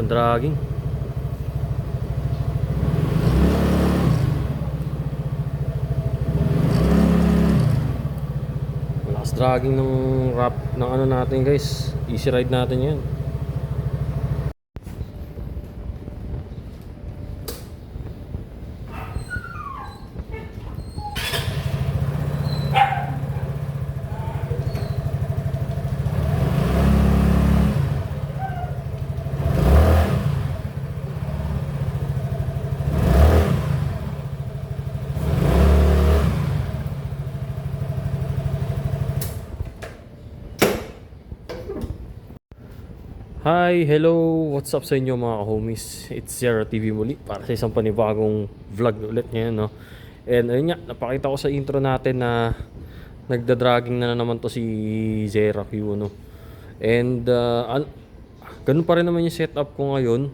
ang dragging. Malakas dragging ng wrap ng ano natin guys. Easy ride natin yan. Hi, hello, what's up sa inyo mga homies? It's Sierra TV muli para sa isang panibagong vlog ulit ngayon, no? And ayun nga, napakita ko sa intro natin na nagda-dragging na, naman to si Zera Q, no? And uh, an- ganun pa rin naman yung setup ko ngayon.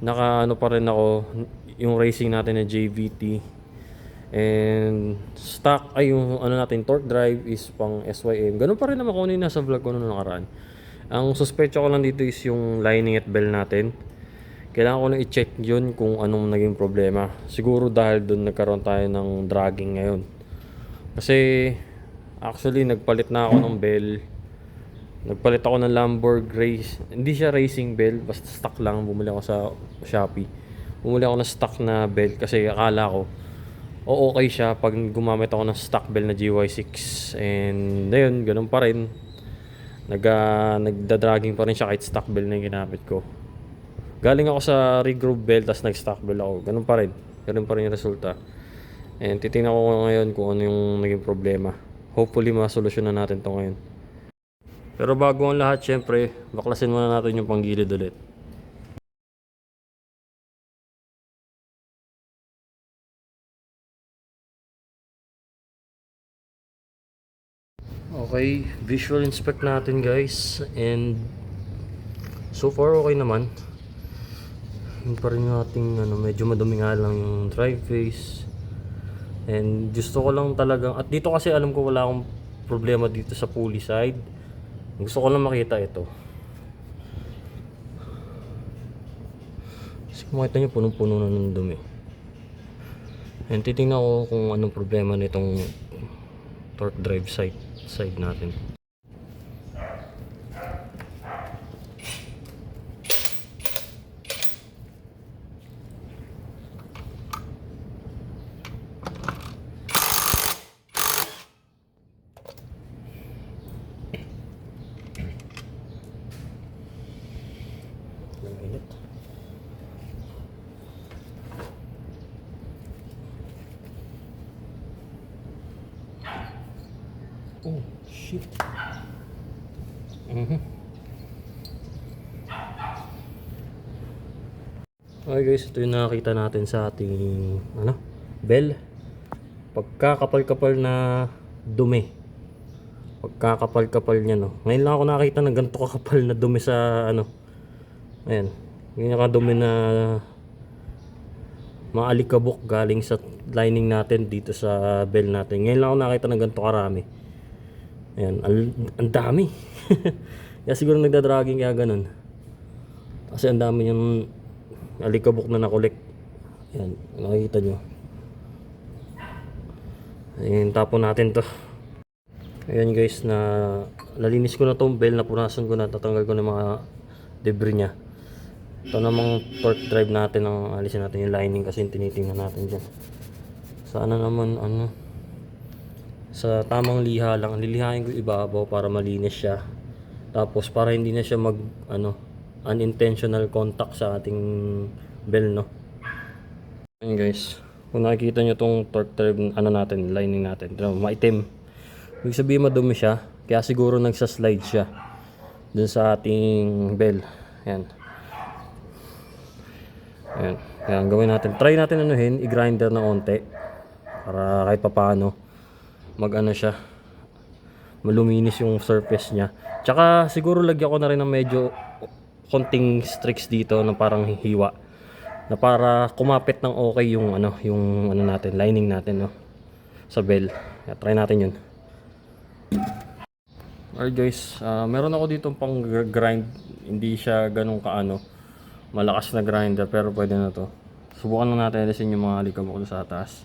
Naka ano pa rin ako, yung racing natin na JVT. And stock ay yung ano natin torque drive is pang SYM. Ganun pa rin naman kung ano yung nasa vlog ko noong nakaraan. Ang suspecho ko lang dito is yung lining at bell natin. Kailangan ko na i-check yun kung anong naging problema. Siguro dahil doon nagkaroon tayo ng dragging ngayon. Kasi actually nagpalit na ako ng bell. Nagpalit ako ng Lamborg race. Hindi siya racing bell, basta stock lang. Bumili ako sa Shopee. Bumili ako ng stock na bell kasi akala ko o okay siya pag gumamit ako ng stock bell na GY6 and ayun, ganun pa rin nag uh, nagda-dragging pa rin siya kahit stock bell na yung ginamit ko. Galing ako sa regroup bell tapos nag stock bell ako. Ganun pa rin. Ganun pa rin yung resulta. And titingnan ko ngayon kung ano yung naging problema. Hopefully masolusyonan natin to ngayon. Pero bago ang lahat syempre baklasin muna natin yung panggilid ulit Okay, visual inspect natin guys and so far okay naman. Yung pa rin ating ano, medyo madumi nga lang yung drive face. And gusto ko lang talagang at dito kasi alam ko wala akong problema dito sa pulley side. Gusto ko lang makita ito. Kasi makita nyo punong-puno na ng dumi. And titingnan ko kung anong problema nitong torque drive side side natin. Oh, shit. Mhm. Okay guys, ito yung nakakita natin sa ating ano, bell. Pagkakapal-kapal na dumi. Pagkakapal-kapal niya no. Ngayon lang ako nakakita ng ganito kakapal na dumi sa ano. Ayan. Yung nakadumi na mga alikabok galing sa lining natin dito sa bell natin. Ngayon lang ako nakita ng ganito karami. Ayan, ang, ang dami. kaya siguro nagda-dragging kaya ganun. Kasi ang dami yung alikabok na nakolek. Ayan, nakikita nyo. Ayan, tapon natin to. Ayan guys, na nalinis ko na tong bell, napunasan ko na, tatanggal ko na mga debris niya. Ito namang torque drive natin, ang alisin natin yung lining kasi yung tinitingnan natin dyan. Sana naman, ano, sa tamang liha lang. Lilihain ko ibabaw para malinis siya. Tapos para hindi na siya mag ano unintentional contact sa ating bell no. Ayun guys. Kung nakikita nyo tong torque drive ano natin, lining natin, maitim. Ibig sabihin madumi siya, kaya siguro nagsa-slide siya dun sa ating bell. Ayan. Ayan. Kaya gawin natin, try natin anuhin, i-grinder na onte para kahit papaano mag ano siya maluminis yung surface niya tsaka siguro lagyan ko na rin ng medyo konting streaks dito na parang hiwa na para kumapit ng okay yung ano yung ano natin lining natin no sa bell Kaya try natin yun Alright guys, ah, meron ako dito pang gr- grind, hindi siya ganun kaano. malakas na grinder pero pwede na to. Subukan lang natin alisin yung mga alikabok doon sa taas.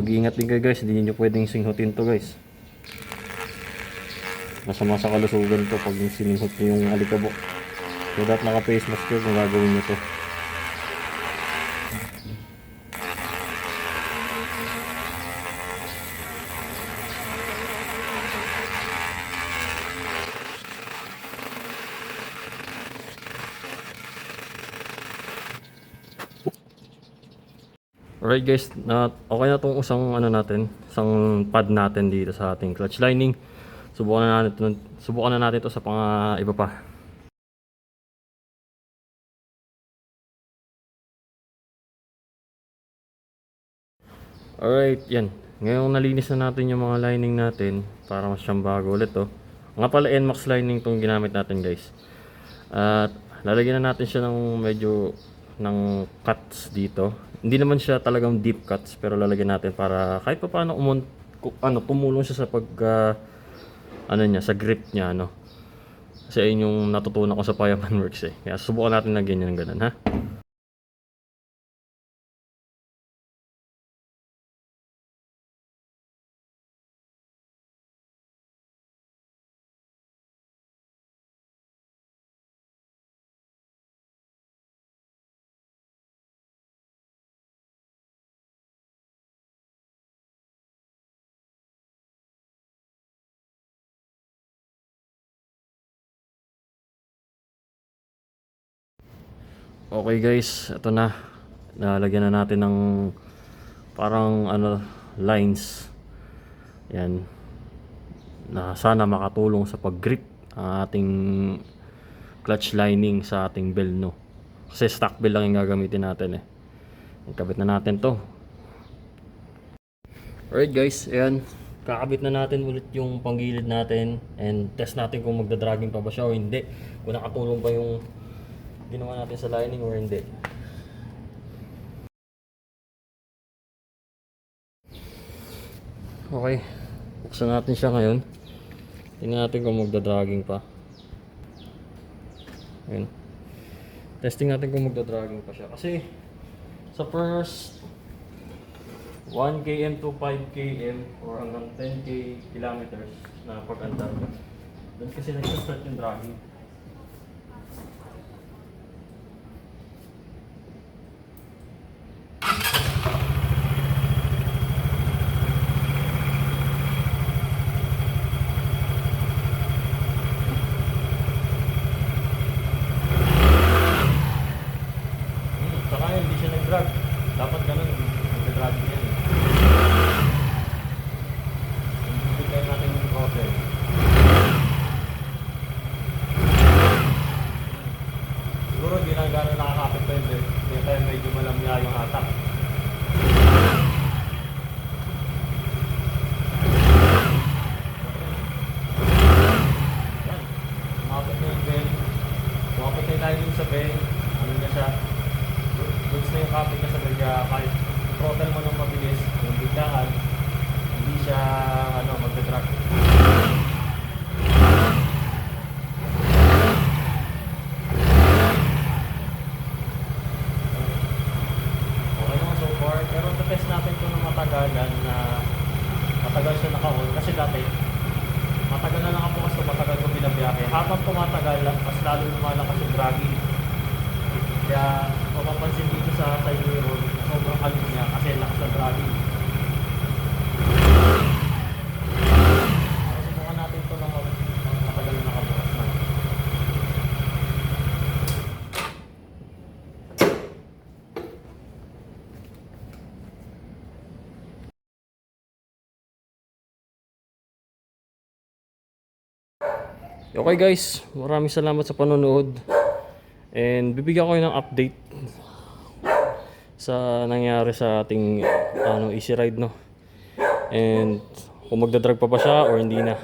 Mag-iingat din kayo guys, hindi nyo pwedeng singhutin to guys. Masama sa kalusugan to pag sininghot nyo yung alikabok. So that naka-face mask kayo kung gagawin nyo to. Alright guys, na okay na tong usang ano natin, isang pad natin dito sa ating clutch lining. Subukan na natin subukan na natin to sa pang iba pa. Alright, yan. Ngayong nalinis na natin yung mga lining natin para mas siyang bago ulit to. Nga pala NMAX lining tong ginamit natin guys. At lalagyan na natin siya ng medyo ng cuts dito. Hindi naman siya talagang deep cuts pero lalagyan natin para kahit pa paano umon, ano, tumulong siya sa pag ah, ano niya, sa grip niya ano. Kasi ayun yung natutunan ko sa Payaman Works eh. Kaya subukan natin na ganyan ganun ha. Okay guys, ito na. Nalagyan na natin ng parang ano lines. Yan. Na sana makatulong sa pag-grip ang ating clutch lining sa ating bell no. Kasi stock bell lang yung gagamitin natin eh. Ikabit na natin to. Alright guys, ayan. Kakabit na natin ulit yung panggilid natin and test natin kung magdadragging pa ba siya o hindi. Kung nakatulong pa yung ginawa natin sa lining or hindi. Okay. Buksan natin siya ngayon. Tingnan natin kung magda-dragging pa. Ayun. Testing natin kung magda-dragging pa siya. Kasi sa first 1 km to 5 km or hanggang 10 k kilometers na pag-andar. Doon kasi nag-start yung dragging. Hmm, saka yun, hindi siya nag-drag. Dapat ganun, nag-drag niya. eh. Bigyan natin yung okay. Siguro hindi na gano'n nakakapit pa yun eh. Hindi tayo medyo malamya yung hatak. Yan. Umabot na yung bell. Umabot na yung lining sa bell. Ano niya siya? Sa bell. Kaya kahit throttle mo ng mabilis, yung biglaan, hindi siya ano, magte-track. Okay naman so far. Pero test natin ito ng matagalan na matagal siya naka-on. Kasi dati, matagal na nakabukas o matagal ko binabiyahe. Habang tumatagal, mas lalo lumalakas yung dragging. Kaya mapapansin dito sa side mirror, sobrang alim niya kasi lakas ng dragging. Subukan natin ito ng matagal na nakabukas na. Okay guys, maraming salamat sa panonood. And bibigyan ko kayo ng update sa nangyari sa ating ano easy ride no. And kung magdadrag pa ba siya or hindi na.